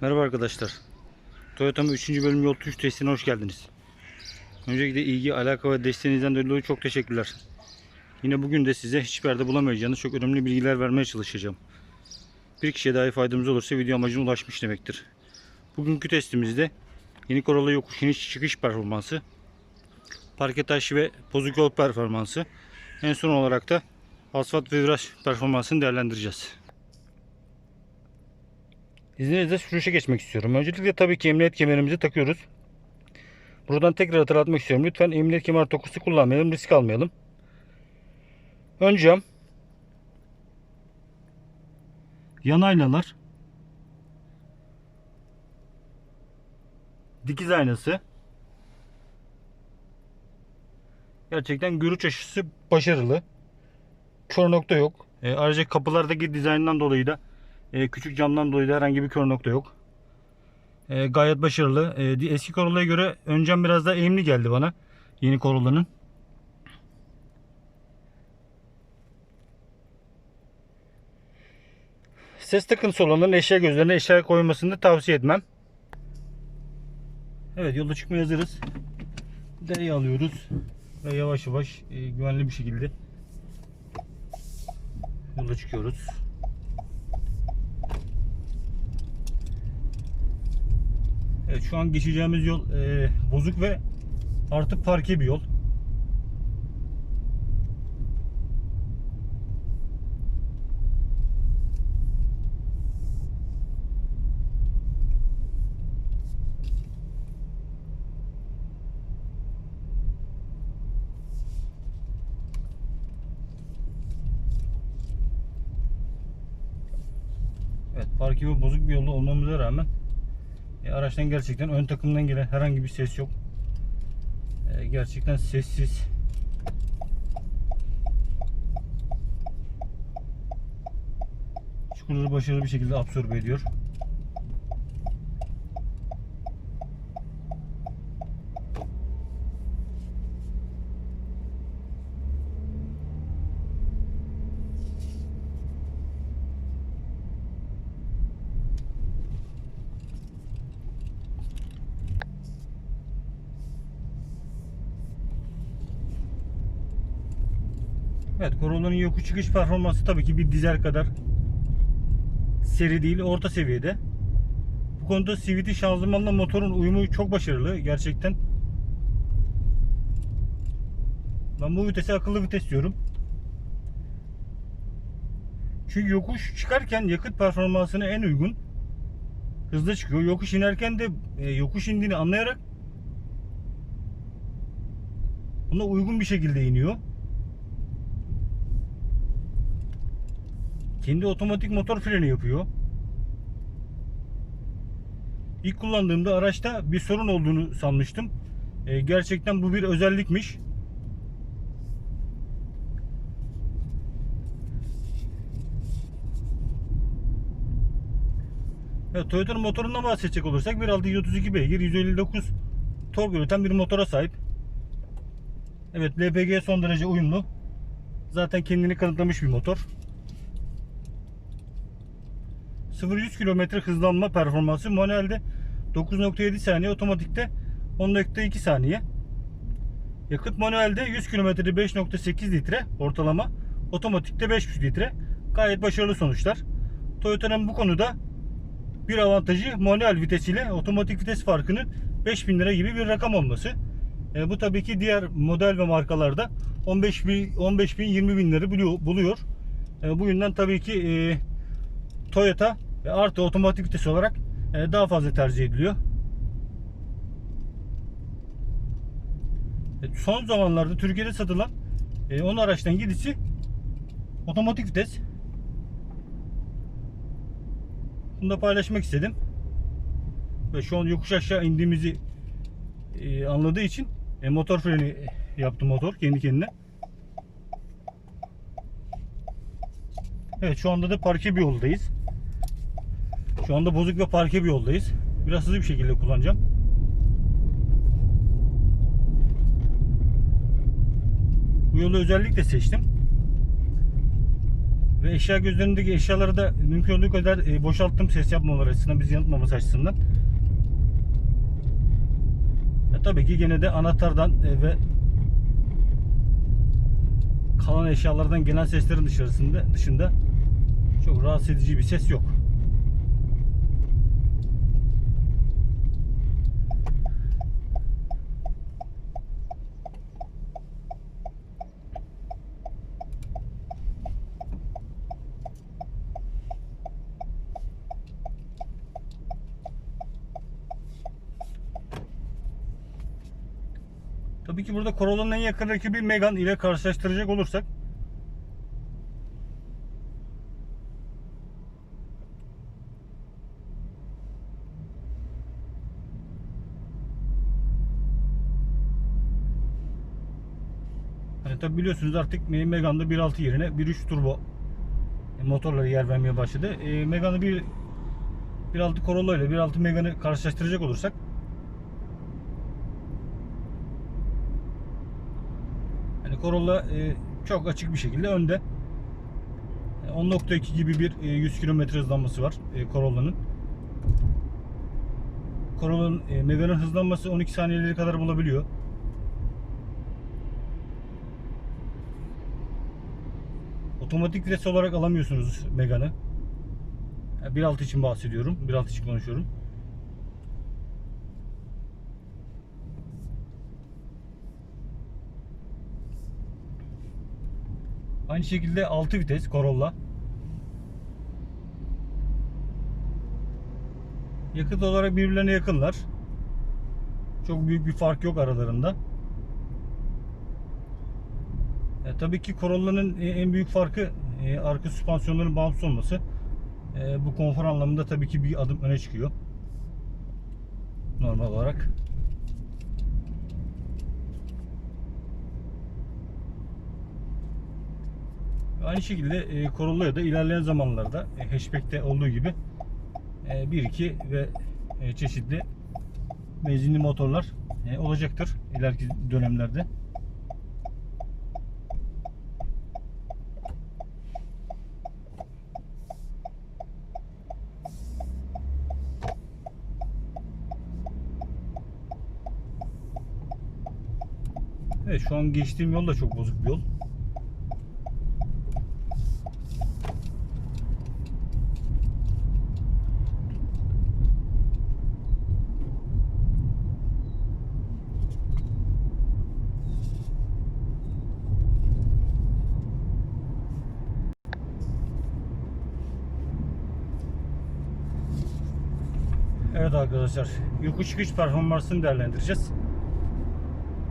Merhaba arkadaşlar. Toyota'mın 3. bölüm yol tuş testine hoş geldiniz. Öncelikle ilgi, alaka ve desteğinizden dolayı çok teşekkürler. Yine bugün de size hiçbir yerde bulamayacağınız çok önemli bilgiler vermeye çalışacağım. Bir kişiye dahi faydamız olursa video amacına ulaşmış demektir. Bugünkü testimizde yeni Corolla yokuş iniş çıkış performansı, parke taşı ve bozuk yol performansı, en son olarak da asfalt ve viraj performansını değerlendireceğiz. İzninizle sürüşe geçmek istiyorum. Öncelikle tabii ki emniyet kemerimizi takıyoruz. Buradan tekrar hatırlatmak istiyorum. Lütfen emniyet kemer dokusu kullanmayalım, risk almayalım. Ön cam. Yan aynalar. Dikiz aynası. Gerçekten görüş açısı başarılı. Kör nokta yok. E, ayrıca kapılardaki dizayndan dolayı da e, küçük camdan dolayı da herhangi bir kör nokta yok. E, gayet başarılı. E, eski Corolla'ya göre ön cam biraz daha eğimli geldi bana. Yeni Corolla'nın. Ses takıntısı olanların eşya gözlerine eşya koymasını da tavsiye etmem. Evet yola çıkmaya hazırız. Dereyi alıyoruz. Ve yavaş yavaş e, güvenli bir şekilde yola çıkıyoruz. Evet şu an geçeceğimiz yol e, bozuk ve artık parke bir yol. Evet parke ve bozuk bir yolda olmamıza rağmen e, araçtan gerçekten ön takımdan gelen herhangi bir ses yok. E, gerçekten sessiz. Çukurları başarılı bir şekilde absorbe ediyor. Evet Corolla'nın yokuş çıkış performansı tabii ki bir dizel kadar seri değil orta seviyede. Bu konuda CVT şanzımanla motorun uyumu çok başarılı gerçekten. Ben bu vitese akıllı vites diyorum. Çünkü yokuş çıkarken yakıt performansına en uygun hızlı çıkıyor. Yokuş inerken de e, yokuş indiğini anlayarak buna uygun bir şekilde iniyor. Kendi otomatik motor freni yapıyor. İlk kullandığımda araçta bir sorun olduğunu sanmıştım. Ee, gerçekten bu bir özellikmiş. Evet, Toyota'nın motorundan bahsedecek olursak 1.6 132 beygir 159 tork üreten bir motora sahip. Evet LPG son derece uyumlu. Zaten kendini kanıtlamış bir motor. 0-100 km hızlanma performansı manuelde 9.7 saniye otomatikte 10.2 saniye. Yakıt manuelde 100 kilometrede 5.8 litre ortalama otomatikte 5.5 litre. Gayet başarılı sonuçlar. Toyota'nın bu konuda bir avantajı manuel vitesiyle otomatik vites farkının 5000 lira gibi bir rakam olması. E, bu tabii ki diğer model ve markalarda 15 bin, 15 bin 20 bin lira buluyor, buluyor. E, bu yüzden tabii ki e, Toyota ve artı otomatik vites olarak e, daha fazla tercih ediliyor. E, Son zamanlarda Türkiye'de satılan e, 10 araçtan 7'si otomatik vites. Bunu da paylaşmak istedim. Ve şu an yokuş aşağı indiğimizi e, anladığı için e, motor freni yaptı motor kendi kendine. Evet şu anda da parke bir yoldayız. Şu anda bozuk ve parke bir yoldayız. Biraz hızlı bir şekilde kullanacağım. Bu yolu özellikle seçtim. Ve eşya gözlerindeki eşyaları da mümkün olduğu kadar e, boşalttım ses yapmamaları açısından, bizi yanıltmaması açısından. E, tabii ki gene de anahtardan e, ve kalan eşyalardan gelen seslerin dışarısında dışında çok rahatsız edici bir ses yok. Burada Corolla'nın en yakın rakibi Megane ile karşılaştıracak olursak Hani tabi biliyorsunuz artık Megane'da 1.6 yerine 1.3 turbo motorları yer vermeye başladı. E, Megane'ı bir 1.6 Corolla ile 1.6 Megane'ı karşılaştıracak olursak Corolla e, çok açık bir şekilde önde. E, 10.2 gibi bir e, 100 km hızlanması var e, Corolla'nın. Corolla'nın e, Megane'ın hızlanması 12 saniyeleri kadar bulabiliyor. Otomatik vites olarak alamıyorsunuz Megane'ı. Yani 1.6 için bahsediyorum. 1.6 için konuşuyorum. Aynı şekilde 6 vites Corolla. Yakıt olarak birbirlerine yakınlar. Çok büyük bir fark yok aralarında. E, tabii ki Corolla'nın e, en büyük farkı e, arka süspansiyonların bağımsız olması. E, bu konfor anlamında tabii ki bir adım öne çıkıyor. Normal olarak. Aynı şekilde e, Corolla'ya da ilerleyen zamanlarda e, hatchback'te olduğu gibi e, 1.2 ve e, çeşitli benzinli motorlar e, olacaktır ileriki dönemlerde. Evet şu an geçtiğim yol da çok bozuk bir yol. Evet arkadaşlar, yokuş çıkış performansını değerlendireceğiz.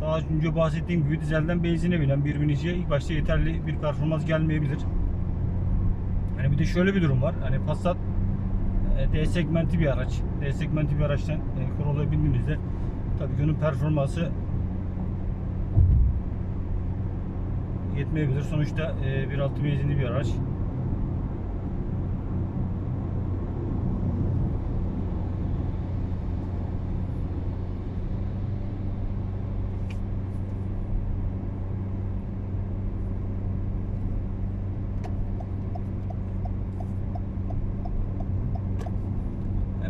Daha önce bahsettiğim gibi dizelden benzine binen bir biniciye ilk başta yeterli bir performans gelmeyebilir. Hani bir de şöyle bir durum var. Hani Passat e, D segmenti bir araç. D segmenti bir araçtan e, Corolla'ya bindiğimizde tabii ki onun performansı yetmeyebilir. Sonuçta e, 1.6 benzinli bir araç.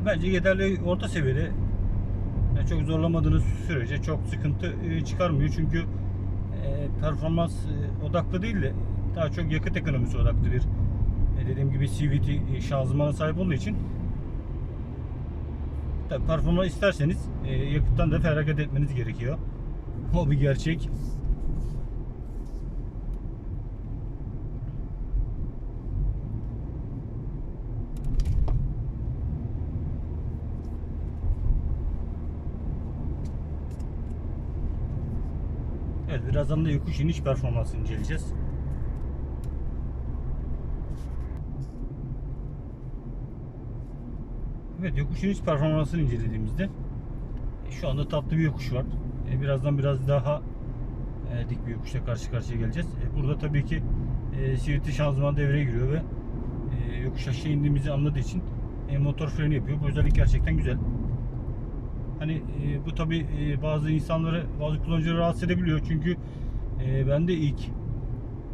Bence yeterli orta seviyede yani çok zorlamadığınız sürece çok sıkıntı e, çıkarmıyor. Çünkü e, performans e, odaklı değil de daha çok yakıt ekonomisi odaklı bir dediğim gibi CVT şanzımana sahip olduğu için performans isterseniz yakıttan da feragat etmeniz gerekiyor. O bir gerçek. Evet birazdan da yokuş iniş performansını inceleyeceğiz. Evet yokuş iniş performansını incelediğimizde e, şu anda tatlı bir yokuş var. E, Birazdan biraz daha e, dik bir yokuşla karşı karşıya geleceğiz. Burada tabii ki CVT şanzıman devreye giriyor ve yokuş aşağı indiğimizi anladığı için motor freni yapıyor. Bu özellik gerçekten güzel. Hani e, bu tabi bazı insanları, bazı kullanıcıları rahatsız edebiliyor. Çünkü e, ben de ilk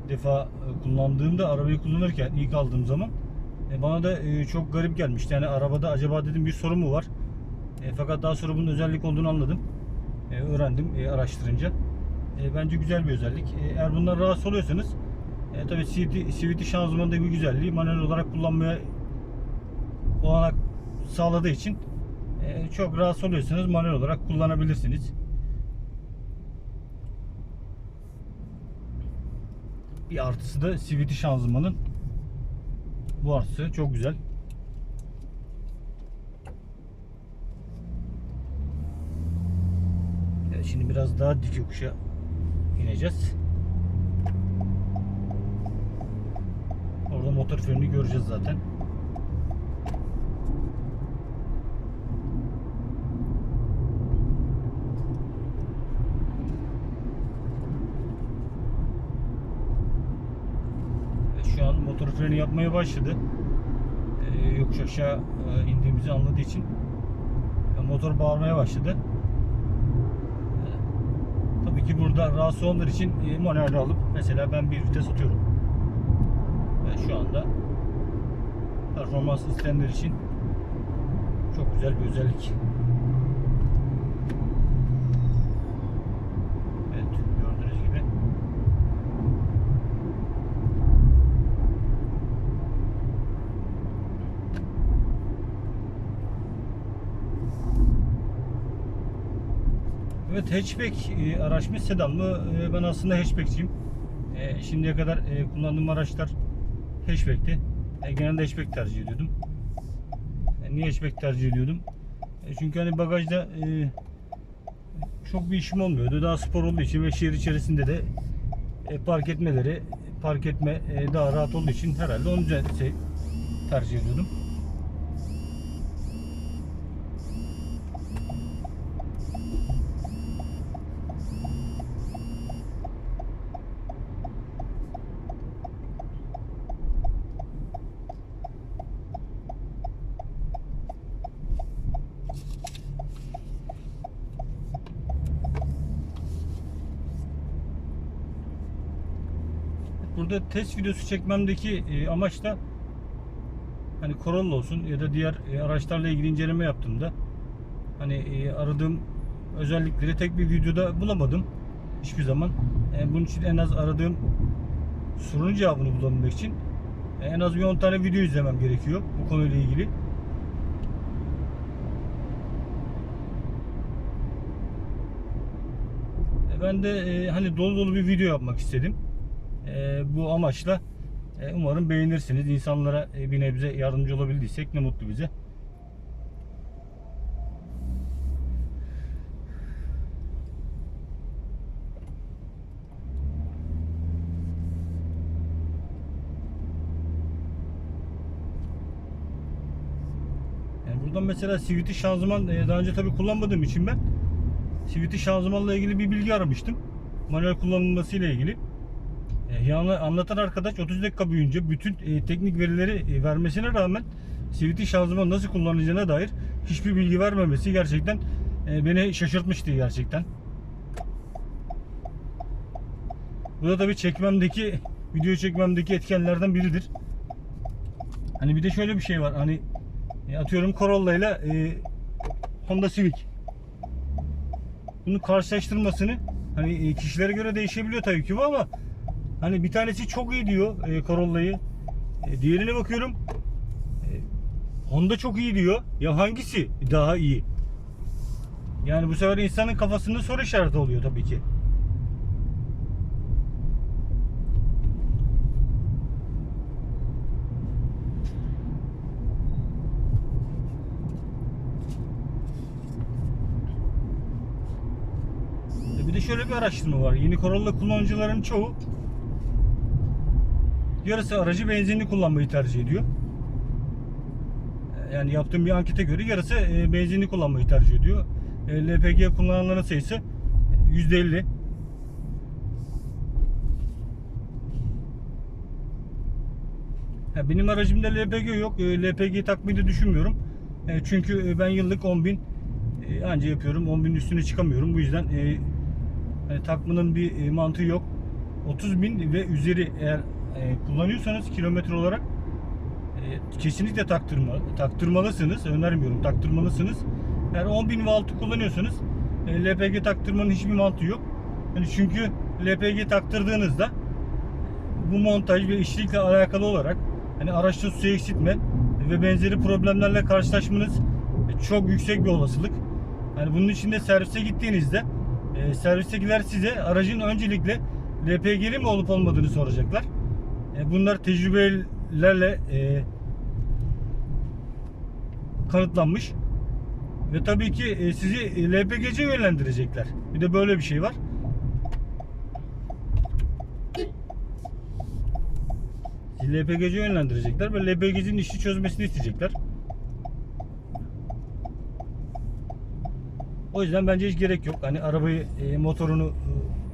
defa e, kullandığımda arabayı kullanırken ilk aldığım zaman e, bana da e, çok garip gelmişti. Yani arabada acaba dedim bir sorun mu var? E, fakat daha sonra bunun özellik olduğunu anladım. E, öğrendim e, araştırınca. E, bence güzel bir özellik. E, eğer bundan rahatsız oluyorsanız e, tabii CVT, CVT şanzımanında bir güzelliği manuel olarak kullanmaya olanak sağladığı için e, çok rahatsız oluyorsanız manuel olarak kullanabilirsiniz. Bir artısı da CVT şanzımanın bu artısı çok güzel. Şimdi biraz daha dik yokuşa ineceğiz. Orada motor freni göreceğiz zaten. Evet, Şu an motor freni yapmaya başladı. Ee, yokuş aşağı e, indiğimizi anladığı için e, motor bağırmaya başladı. E, tabii ki burada rahatsız olanlar için e, manuel alıp mesela ben bir vites atıyorum. Ve şu anda performans isteyenler için çok güzel bir özellik. Evet gördüğünüz gibi. Evet hatchback e, araç mı sedan mı? E, ben aslında hatchbackçiyim. E, şimdiye kadar e, kullandığım araçlar hatchback'ti. E, genelde hatchback tercih ediyordum. E, niye hatchback tercih ediyordum? E, çünkü hani bagajda e, çok bir işim olmuyordu. Daha spor olduğu için ve şehir içerisinde de e, park etmeleri, park etme e, daha rahat olduğu için herhalde onu tercih ediyordum. Burada test videosu çekmemdeki e, amaç da hani Corolla olsun ya da diğer e, araçlarla ilgili inceleme yaptığımda hani e, aradığım özellikleri tek bir videoda bulamadım hiçbir zaman. E, bunun için en az aradığım sorunun cevabını bulabilmek için e, en az bir 10 tane video izlemem gerekiyor bu konuyla ilgili. E, Ben de e, hani dolu dolu bir video yapmak istedim. E, bu amaçla e, umarım beğenirsiniz. İnsanlara e, bir nebze yardımcı olabildiysek ne mutlu bize. Yani buradan mesela CVT şanzıman e, daha önce tabii kullanmadığım için ben CVT şanzımanla ilgili bir bilgi aramıştım. Manuel kullanılması ile ilgili. E, anlatan arkadaş 30 dakika boyunca bütün e, teknik verileri e, vermesine rağmen CVT şanzıman nasıl kullanılacağına dair hiçbir bilgi vermemesi gerçekten e, beni şaşırtmıştı gerçekten. Bu da tabii çekmemdeki video çekmemdeki etkenlerden biridir. Hani bir de şöyle bir şey var. Hani atıyorum Corolla ile Honda Civic. Bunu karşılaştırmasını hani kişilere göre değişebiliyor tabii ki bu ama hani bir tanesi çok iyi diyor e, Corolla'yı. E, diğerine bakıyorum e, Honda çok iyi diyor. Ya hangisi daha iyi? Yani bu sefer insanın kafasında soru işareti oluyor tabii ki. E, Bir de şöyle bir araştırma var. Yeni Corolla kullanıcıların çoğu yarısı aracı benzinli kullanmayı tercih ediyor. E, Yani yaptığım bir ankete göre yarısı e, benzinli kullanmayı tercih ediyor. E, LPG kullananların sayısı %50. Ha, Benim aracımda LPG yok. E, LPG takmayı da düşünmüyorum. E, Çünkü e, ben yıllık 10 bin e, anca yapıyorum. 10 bin üstüne çıkamıyorum. Bu yüzden e, hani takmanın bir e, mantığı yok. 30 bin ve üzeri eğer e, kullanıyorsanız kilometre olarak e, kesinlikle taktırma, taktırmalısınız. Önermiyorum taktırmalısınız. Eğer 10 bin ve altı kullanıyorsanız e, LPG taktırmanın hiçbir mantığı yok. Yani çünkü LPG taktırdığınızda bu montaj ve işçilikle alakalı olarak hani araçta su eksiltme ve benzeri problemlerle karşılaşmanız e, çok yüksek bir olasılık. Yani bunun için de servise gittiğinizde e, servistekiler size aracın öncelikle LPG'li mi olup olmadığını soracaklar. E, bunlar tecrübelerle e, kanıtlanmış. Ve tabii ki e, sizi LPG'ye yönlendirecekler. Bir de böyle bir şey var. Sizi LPG'ye yönlendirecekler ve LPG'nin işi çözmesini isteyecekler. O yüzden bence hiç gerek yok. Hani arabayı, e, motorunu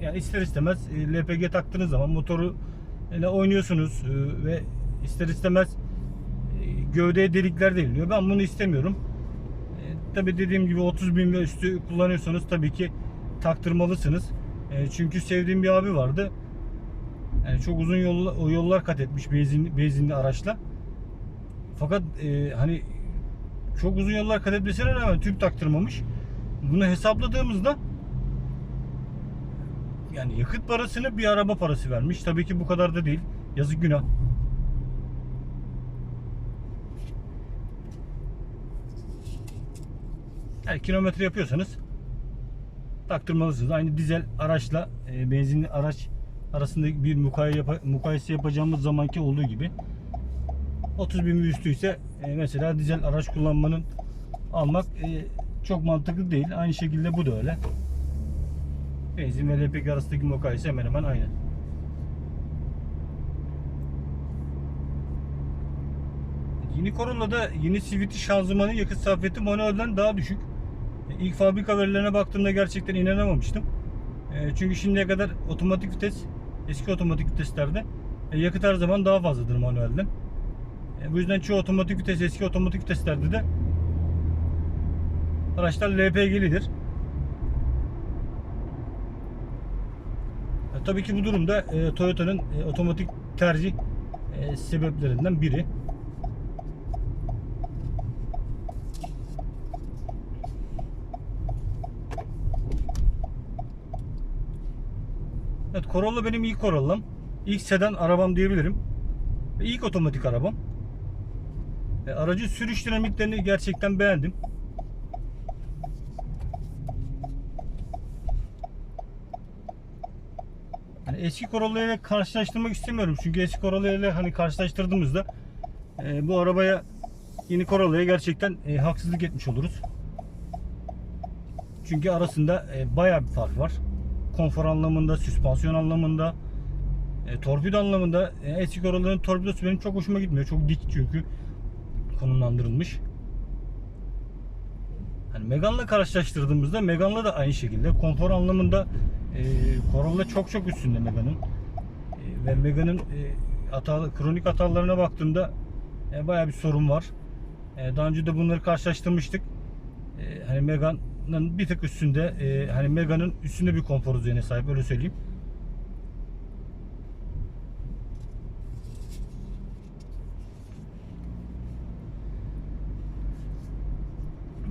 e, yani ister istemez e, LPG taktığınız zaman motoru ile oynuyorsunuz e, ve ister istemez e, gövdeye delikler deliniyor. Ben bunu istemiyorum. E, tabii dediğim gibi 30 bin ve üstü kullanıyorsanız tabii ki taktırmalısınız. Çünkü sevdiğim bir abi vardı. Yani çok uzun yollar, yollar kat etmiş benzin, benzinli araçla. Fakat e, hani çok uzun yollar kat etmesine rağmen tüp taktırmamış. Bunu hesapladığımızda yani yakıt parasını bir araba parası vermiş. Tabii ki bu kadar da değil. Yazık günah. Yani kilometre yapıyorsanız taktırmalısınız. Aynı dizel araçla e, benzinli araç arasında bir yapa- mukayese yapacağımız zamanki olduğu gibi 30 bin üstü ise e, mesela dizel araç kullanmanın almak e, çok mantıklı değil. Aynı şekilde bu da öyle. Benzin ve LPG arasındaki mukayese hemen hemen aynı. Yeni Corolla'da yeni CVT şanzımanı yakıt sarfiyatı manuelden daha düşük. E, İlk fabrika verilerine baktığımda gerçekten inanamamıştım. E, Çünkü şimdiye kadar otomatik vites, eski otomatik viteslerde e, yakıt her zaman daha fazladır manuelden. Bu yüzden çoğu otomatik vites, eski otomatik viteslerde de araçlar LPG'lidir. Tabii ki bu durumda e, Toyota'nın e, otomatik tercih e, sebeplerinden biri. Evet Corolla benim ilk Corolla'm. İlk sedan arabam diyebilirim. Ve ilk otomatik arabam. E, aracın sürüş dinamiklerini gerçekten beğendim. Eski Corolla ile karşılaştırmak istemiyorum. Çünkü eski Corolla ile hani karşılaştırdığımızda e, bu arabaya yeni Corolla'ya gerçekten e, haksızlık etmiş oluruz. Çünkü arasında e, bayağı bir fark var. Konfor anlamında, süspansiyon anlamında, e, torpido anlamında e, eski Corolla'nın torpidosu benim çok hoşuma gitmiyor. Çok dik çünkü konumlandırılmış. Hani Megane'la karşılaştırdığımızda Megane'la da aynı şekilde konfor anlamında e, Corolla çok çok üstünde Megane'ın. E, ve Megane'ın e, hata, kronik hatalarına baktığımda e, bayağı bir sorun var. E, daha önce de bunları karşılaştırmıştık. E, hani Megane'ın bir tık üstünde, e, hani Megane'ın üstünde bir konfor düzeyine sahip öyle söyleyeyim.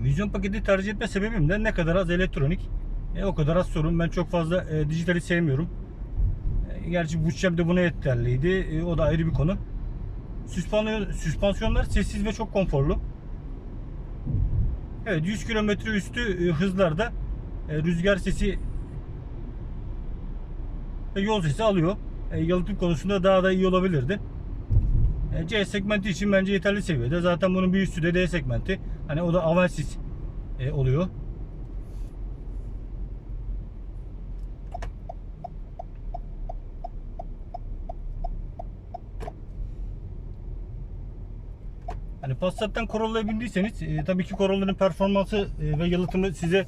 Vizyon paketi tercih etme sebebim de ne kadar az elektronik, e, o kadar az sorun. Ben çok fazla e, dijitali sevmiyorum. E, gerçi bütçem de buna yeterliydi. E, o da ayrı bir konu. Süspansiyon, süspansiyonlar sessiz ve çok konforlu. Evet 100 km üstü e, hızlarda e, rüzgar sesi ve yol sesi alıyor. E, yalıtım konusunda daha da iyi olabilirdi. E, C segmenti için bence yeterli seviyede. Zaten bunun bir üstü de D segmenti. Hani o da Avensis e, oluyor. Passat'tan Corolla'ya bindiyseniz e, tabii ki Corolla'nın performansı e, ve yalıtımı size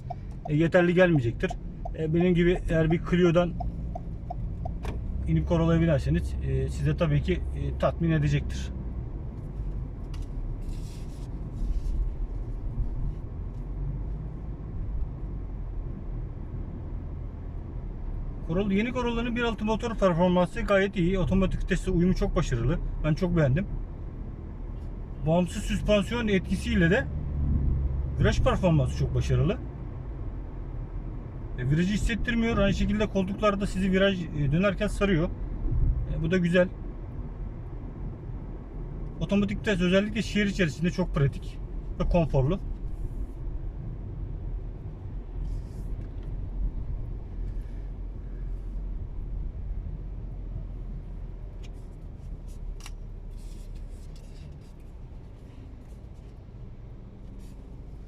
e, yeterli gelmeyecektir. E, benim gibi eğer bir Clio'dan inip Corolla'ya binerseniz e, size tabii ki e, tatmin edecektir. Corolla, yeni Corolla'nın 1.6 motor performansı gayet iyi. Otomatik vitesle uyumu çok başarılı. Ben çok beğendim. Bağımsız süspansiyon etkisiyle de viraj performansı çok başarılı. E, virajı hissettirmiyor. Aynı şekilde koltuklarda sizi viraj e, dönerken sarıyor. E, bu da güzel. Otomatik vites özellikle şehir içerisinde çok pratik ve konforlu.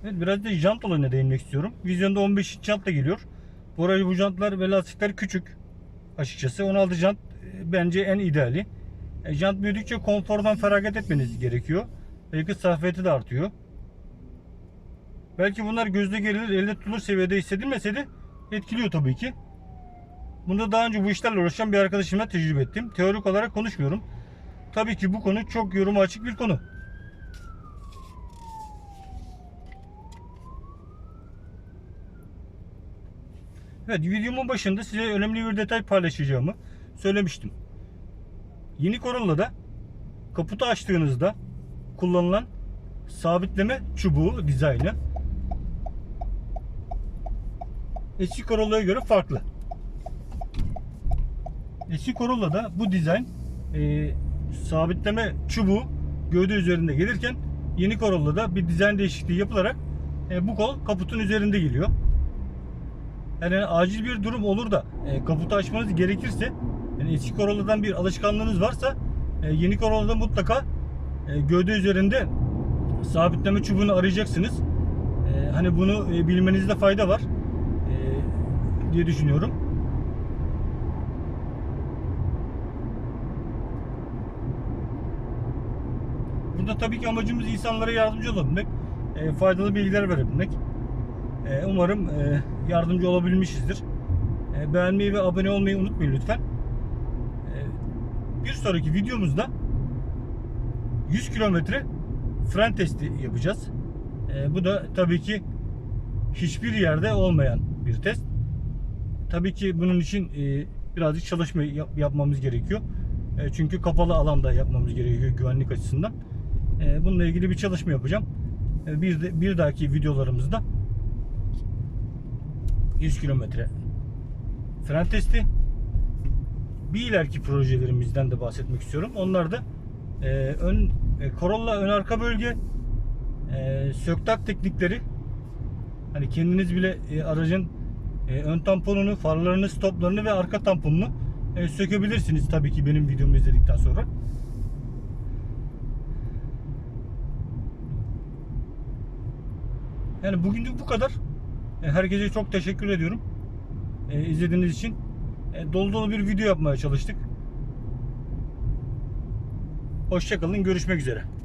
Evet biraz da jant olayına değinmek istiyorum. Vizyonda 15 inç jantla geliyor. Bu arada bu jantlar ve lastikler küçük. Açıkçası 16 jant e, bence en ideali. E, jant büyüdükçe konfordan feragat etmeniz gerekiyor. Belki safiyeti de artıyor. Belki bunlar gözde gelir, elde tutulur seviyede hissedilmese de etkiliyor tabii ki. Bunda daha önce bu işlerle uğraşan bir arkadaşımla tecrübe ettim. Teorik olarak konuşmuyorum. Tabii ki bu konu çok yoruma açık bir konu. Evet videomun başında size önemli bir detay paylaşacağımı söylemiştim. Yeni Corolla'da kaputu açtığınızda kullanılan sabitleme çubuğu dizaynı eski Corolla'ya göre farklı. Eski Corolla'da bu dizayn e, sabitleme çubuğu gövde üzerinde gelirken yeni Corolla'da bir dizayn değişikliği yapılarak e, bu kol kaputun üzerinde geliyor. Yani acil bir durum olur da e, kaputu açmanız gerekirse yani eski Corolla'dan bir alışkanlığınız varsa e, yeni Corolla'da mutlaka e, gövde üzerinde sabitleme çubuğunu arayacaksınız. E, hani bunu e, bilmenizde fayda var e, diye düşünüyorum. Burada tabii ki amacımız insanlara yardımcı olabilmek, e, faydalı bilgiler verebilmek. E, umarım e, yardımcı olabilmişizdir. E, beğenmeyi ve abone olmayı unutmayın lütfen. E, bir sonraki videomuzda 100 kilometre fren testi yapacağız. E, bu da tabii ki hiçbir yerde olmayan bir test. Tabii ki bunun için e, birazcık çalışma yap- yapmamız gerekiyor. E, çünkü kapalı alanda yapmamız gerekiyor güvenlik açısından. E, bununla ilgili bir çalışma yapacağım. E, bir de bir dahaki videolarımızda 100 kilometre fren testi. Bir ileriki projelerimizden de bahsetmek istiyorum. Onlar da e, ön e, Corolla ön arka bölge e, söktak teknikleri hani kendiniz bile e, aracın e, ön tamponunu, farlarını, stoplarını ve arka tamponunu e, sökebilirsiniz tabii ki benim videomu izledikten sonra. Yani bugünlük bu kadar. E, Herkese çok teşekkür ediyorum. E, izlediğiniz için. E, dolu dolu bir video yapmaya çalıştık. Hoşçakalın. Görüşmek üzere.